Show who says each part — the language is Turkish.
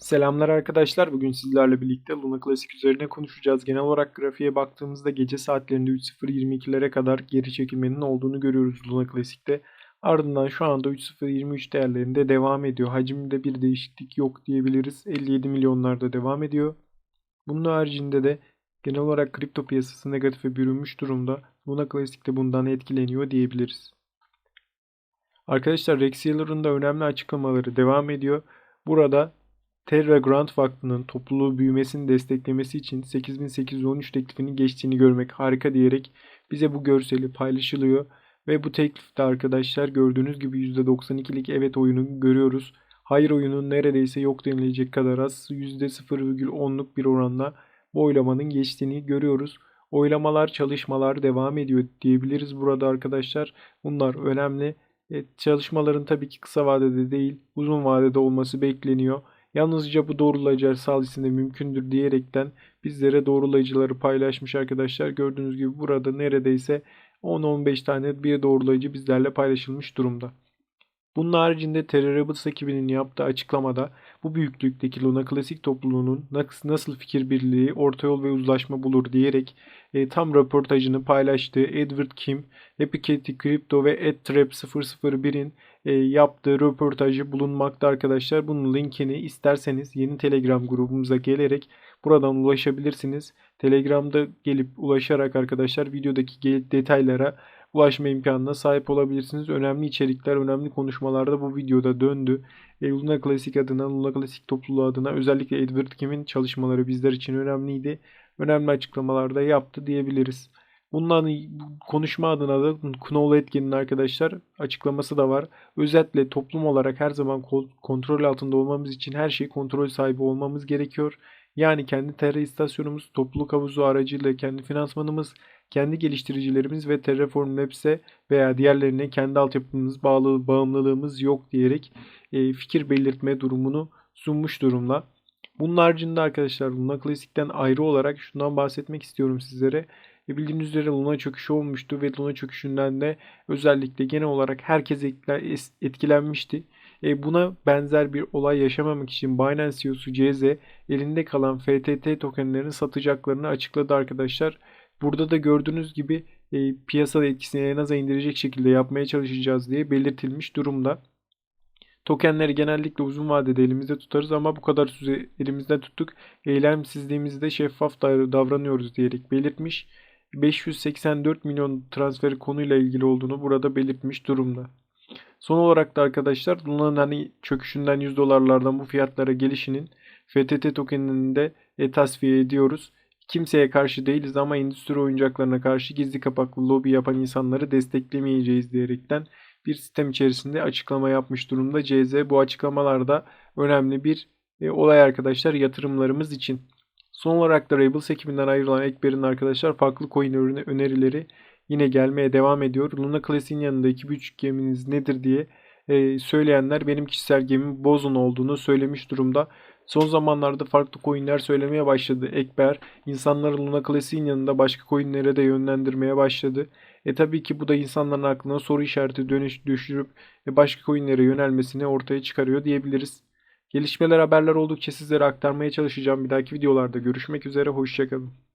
Speaker 1: Selamlar arkadaşlar. Bugün sizlerle birlikte Luna Classic üzerine konuşacağız. Genel olarak grafiğe baktığımızda gece saatlerinde 3.022'lere kadar geri çekilmenin olduğunu görüyoruz Luna Classic'te. Ardından şu anda 3.023 değerlerinde devam ediyor. Hacimde bir değişiklik yok diyebiliriz. 57 milyonlarda devam ediyor. Bunun haricinde de genel olarak kripto piyasası negatife bürünmüş durumda. Luna Classic bundan etkileniyor diyebiliriz. Arkadaşlar Rex Sealer'ın da önemli açıklamaları devam ediyor. Burada Terra Grand Vakfı'nın topluluğu büyümesini desteklemesi için 8813 teklifini geçtiğini görmek harika diyerek bize bu görseli paylaşılıyor. Ve bu teklifte arkadaşlar gördüğünüz gibi %92'lik evet oyunu görüyoruz. Hayır oyunun neredeyse yok denilecek kadar az %0,10'luk bir oranla bu oylamanın geçtiğini görüyoruz. Oylamalar, çalışmalar devam ediyor diyebiliriz burada arkadaşlar. Bunlar önemli. E, çalışmaların tabii ki kısa vadede değil uzun vadede olması bekleniyor. Yalnızca bu doğrulayıcılar sayesinde mümkündür diyerekten bizlere doğrulayıcıları paylaşmış arkadaşlar. Gördüğünüz gibi burada neredeyse 10-15 tane bir doğrulayıcı bizlerle paylaşılmış durumda. Bunun haricinde Terrorable ekibinin yaptığı açıklamada bu büyüklükteki Luna Classic topluluğunun nasıl fikir birliği, orta yol ve uzlaşma bulur diyerek e, tam röportajını paylaştığı Edward Kim, Epicati Crypto ve AdTrap001'in e, yaptığı röportajı bulunmakta arkadaşlar. Bunun linkini isterseniz yeni Telegram grubumuza gelerek buradan ulaşabilirsiniz. Telegram'da gelip ulaşarak arkadaşlar videodaki detaylara ulaşma imkanına sahip olabilirsiniz. Önemli içerikler, önemli konuşmalar da bu videoda döndü. Luna Classic adına, Luna Classic topluluğu adına özellikle Edward Kim'in çalışmaları bizler için önemliydi. Önemli açıklamalar da yaptı diyebiliriz. Bundan konuşma adına da Knoll Etkin'in arkadaşlar açıklaması da var. Özetle toplum olarak her zaman kontrol altında olmamız için her şeyi kontrol sahibi olmamız gerekiyor. Yani kendi TR istasyonumuz, topluluk havuzu aracıyla kendi finansmanımız, kendi geliştiricilerimiz ve Terraform Labs'e veya diğerlerine kendi altyapımız, bağlı, bağımlılığımız yok diyerek e, fikir belirtme durumunu sunmuş durumda. Bunun haricinde arkadaşlar Luna Classic'ten ayrı olarak şundan bahsetmek istiyorum sizlere. E bildiğiniz üzere Luna çöküşü olmuştu ve Luna çöküşünden de özellikle genel olarak herkes etkilenmişti. E buna benzer bir olay yaşamamak için Binance CEO'su CZ elinde kalan FTT tokenlerini satacaklarını açıkladı arkadaşlar. Burada da gördüğünüz gibi e, piyasada etkisini en aza indirecek şekilde yapmaya çalışacağız diye belirtilmiş durumda. Tokenleri genellikle uzun vadede elimizde tutarız ama bu kadar süre elimizde tuttuk. Eylemsizliğimizde şeffaf davranıyoruz diyerek belirtmiş. 584 milyon transferi konuyla ilgili olduğunu burada belirtmiş durumda. Son olarak da arkadaşlar Luna'nın hani çöküşünden 100 dolarlardan bu fiyatlara gelişinin FTT tokenini de e, tasfiye ediyoruz. Kimseye karşı değiliz ama endüstri oyuncaklarına karşı gizli kapaklı lobi yapan insanları desteklemeyeceğiz diyerekten bir sistem içerisinde açıklama yapmış durumda. CZ bu açıklamalarda önemli bir e, olay arkadaşlar yatırımlarımız için. Son olarak da Rebels ekibinden ayrılan Ekber'in arkadaşlar farklı coin önerileri yine gelmeye devam ediyor. Luna Classic'in yanında 2.5 geminiz nedir diye e, söyleyenler benim kişisel gemim Bozun olduğunu söylemiş durumda. Son zamanlarda farklı coinler söylemeye başladı. Ekber insanları Luna Classic'in yanında başka coinlere de yönlendirmeye başladı. E tabii ki bu da insanların aklına soru işareti dönüş düşürüp e, başka coinlere yönelmesini ortaya çıkarıyor diyebiliriz. Gelişmeler haberler oldukça sizlere aktarmaya çalışacağım. Bir dahaki videolarda görüşmek üzere. Hoşçakalın.